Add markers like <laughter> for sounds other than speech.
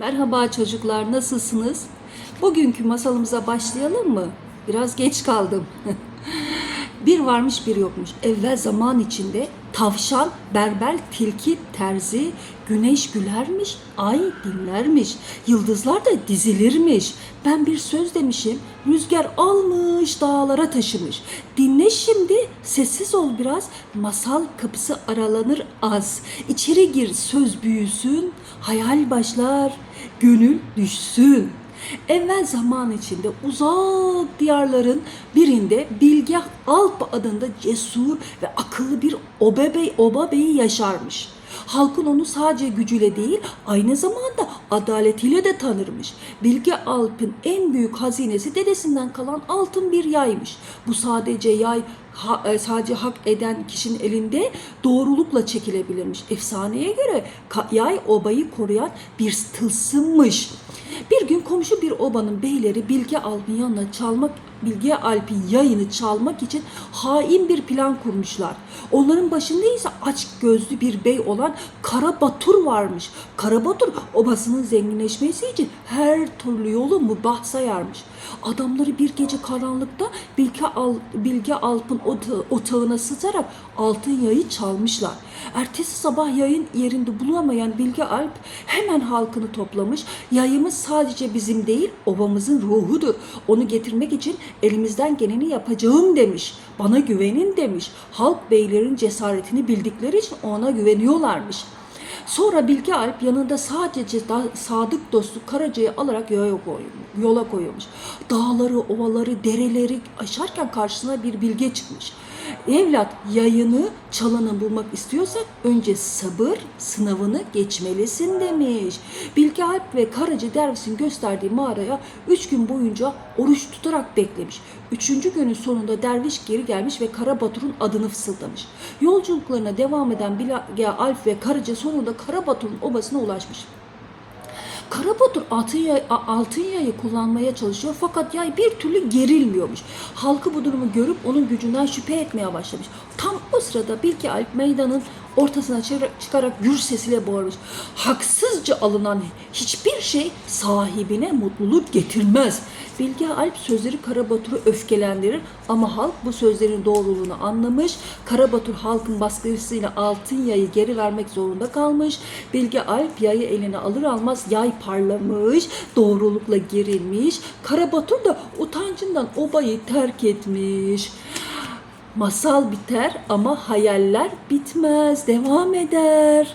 Merhaba çocuklar, nasılsınız? Bugünkü masalımıza başlayalım mı? Biraz geç kaldım. <laughs> bir varmış bir yokmuş. Evvel zaman içinde tavşan, berber, tilki, terzi, güneş gülermiş, ay dinlermiş, yıldızlar da dizilirmiş. Ben bir söz demişim, rüzgar almış dağlara taşımış. Dinle şimdi, sessiz ol biraz, masal kapısı aralanır az. İçeri gir, söz büyüsün, hayal başlar, gönül düşsün. Evvel zaman içinde uzak diyarların birinde Bilge Alp adında cesur ve akıllı bir obebey, oba beyi yaşarmış. Halkın onu sadece gücüyle değil aynı zamanda adaletiyle de tanırmış. Bilge Alp'in en büyük hazinesi dedesinden kalan altın bir yaymış. Bu sadece yay ha- e, sadece hak eden kişinin elinde doğrulukla çekilebilirmiş. Efsaneye göre yay obayı koruyan bir tılsımmış. Bir gün komşu bir obanın beyleri Bilge Alp'in yanına çalmak Bilge Alp'in yayını çalmak için hain bir plan kurmuşlar. Onların başında ise aç gözlü bir bey olan Kara Batur varmış. Kara Batur obasının zenginleşmesi için her türlü yolu mubah sayarmış. Adamları bir gece karanlıkta Bilge, Al, Bilge Alp'ın otağı, otağına sızarak altın yayı çalmışlar. Ertesi sabah yayın yerinde bulamayan Bilge Alp hemen halkını toplamış. Yayımız sadece bizim değil, obamızın ruhudur. Onu getirmek için elimizden geleni yapacağım demiş. Bana güvenin demiş. Halk beylerin cesaretini bildikleri için ona güveniyorlarmış. Sonra Bilge Alp yanında sadece sadık dostu Karaca'yı alarak yola, koy, yola koyulmuş. Dağları, ovaları, dereleri aşarken karşısına bir bilge çıkmış. Evlat yayını çalanı bulmak istiyorsan önce sabır sınavını geçmelisin demiş. Bilge Alp ve Karaca Derviş'in gösterdiği mağaraya üç gün boyunca oruç tutarak beklemiş. Üçüncü günün sonunda derviş geri gelmiş ve Kara Batur'un adını fısıldamış. Yolculuklarına devam eden Bilge Alp ve Karaca sonunda Kara Batur'un obasına ulaşmış. Karabatur altın, yay, altın yayı kullanmaya çalışıyor fakat yay bir türlü gerilmiyormuş. Halkı bu durumu görüp onun gücünden şüphe etmeye başlamış. Tam o sırada Bilge Alp meydanın ortasına çıkarak gür sesiyle bağırmış. Haksızca alınan hiçbir şey sahibine mutluluk getirmez. Bilge Alp sözleri Karabatur'u öfkelendirir ama halk bu sözlerin doğruluğunu anlamış. Karabatur halkın baskısıyla altın yayı geri vermek zorunda kalmış. Bilge Alp yayı eline alır almaz yay parlamış, doğrulukla gerilmiş. Karabatur da utancından obayı terk etmiş. Masal biter ama hayaller bitmez, devam eder.